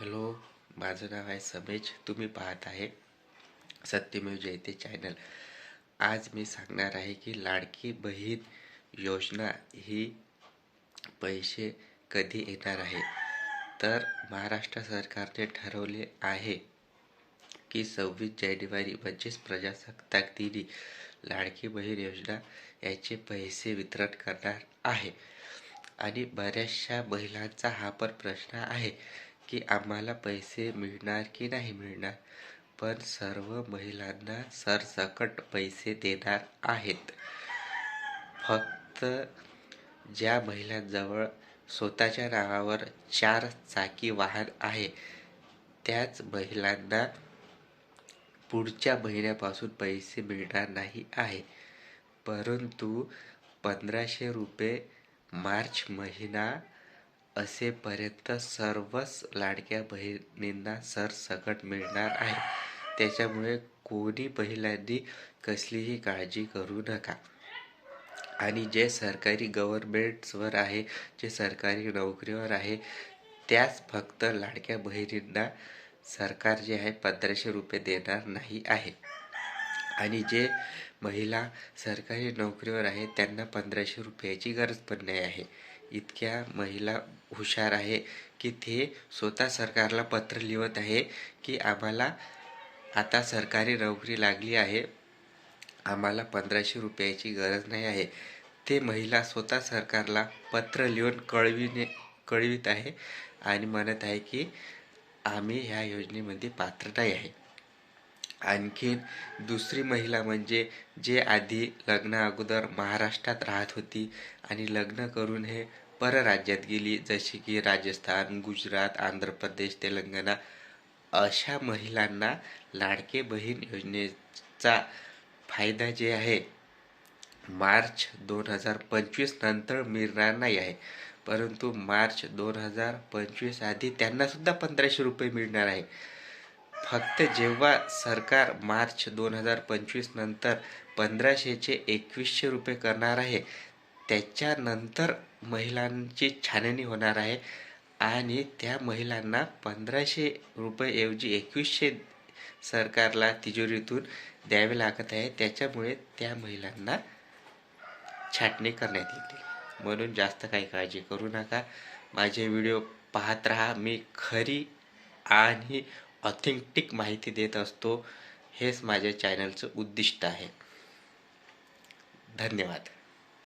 Hello माझं नाव आहे समेज. तुम्ही पाहत आहे सत्यमेव जयते चॅनल. आज मी सांगणार आहे की लाडकी बहीण योजना ही पैसे कधी येणार आहे? तर महाराष्ट्र सरकारने ठरवले आहे की सव्वीस जानेवारी म्हणजेच प्रजासत्ताक दिनी लाडकी बहीण योजना याचे पैसे वितरण करणार आहे. आणि बऱ्याचशा महिलांचा हा पण प्रश्न आहे की आम्हाला पैसे मिळणार की नाही मिळणार. पण सर्व महिलांना सरसकट पैसे देणार आहेत. फक्त ज्या महिलांजवळ स्वतःच्या नावावर चार चाकी वाहन आहे त्याच महिलांना पुढच्या महिन्यापासून पैसे मिळणार नाही आहे. परंतु पंधराशे रुपये मार्च महिना असेपर्यंत सर्वच लाडक्या बहिणींना सरसकट मिळणार आहे. त्याच्यामुळे कोणी महिलांनी कसलीही काळजी करू नका. आणि जे सरकारी गव्हर्मेंट्सवर आहे जे सरकारी नोकरीवर आहे त्याच फक्त लाडक्या बहिणींना सरकार जे आहे पंधराशे रुपये देणार नाही आहे. आणि जे महिला सरकारी नोकरीवर आहे त्यांना पंधराशे रुपयाची गरज पण नाही आहे. इतक्या महिला हुशार आहे की ते स्वतः सरकारला पत्र लिहत आहे की आम्हाला आता सरकारी नोकरी लागली आहे. आम्हाला पंधराशे रुपयाची गरज नाही आहे. ते महिला स्वतः सरकारला पत्र लिहून कळविणे कळवित आहे आणि म्हणत आहे की आम्ही ह्या योजनेमध्ये पात्र नाही आहे. आणखीन दुसरी महिला म्हणजे जे आधी लग्ना अगोदर महाराष्ट्रात राहत होती आणि लग्न करून हे परराज्यात गेली जशी की राजस्थान गुजरात आंध्र प्रदेश तेलंगणा अशा महिलांना लाडके बहीण योजनेचा फायदा जे आहे मार्च दोन हजार पंचवीस नंतर मिळणार नाही आहे. परंतु मार्च दोन हजार पंचवीस आधी त्यांनासुद्धा पंधराशे रुपये मिळणार आहे. फक्त जेव्हा सरकार मार्च दोन हजार पंचवीस नंतर पंधराशेचे एकवीसशे रुपये करणार आहे त्याच्यानंतर महिलांची छाननी होणार आहे आणि त्या महिलांना पंधराशे रुपयेऐवजी एकवीसशे सरकारला तिजोरीतून द्यावे लागत आहे. त्याच्यामुळे त्या महिलांना छाटणी करण्यात येते. म्हणून जास्त काही काळजी करू नका. माझे व्हिडिओ पाहत राहा. मी खरी आणि ऑथेंटिक माहिती देत असतो हेच माझ्या चॅनलचं उद्दिष्ट आहे. धन्यवाद.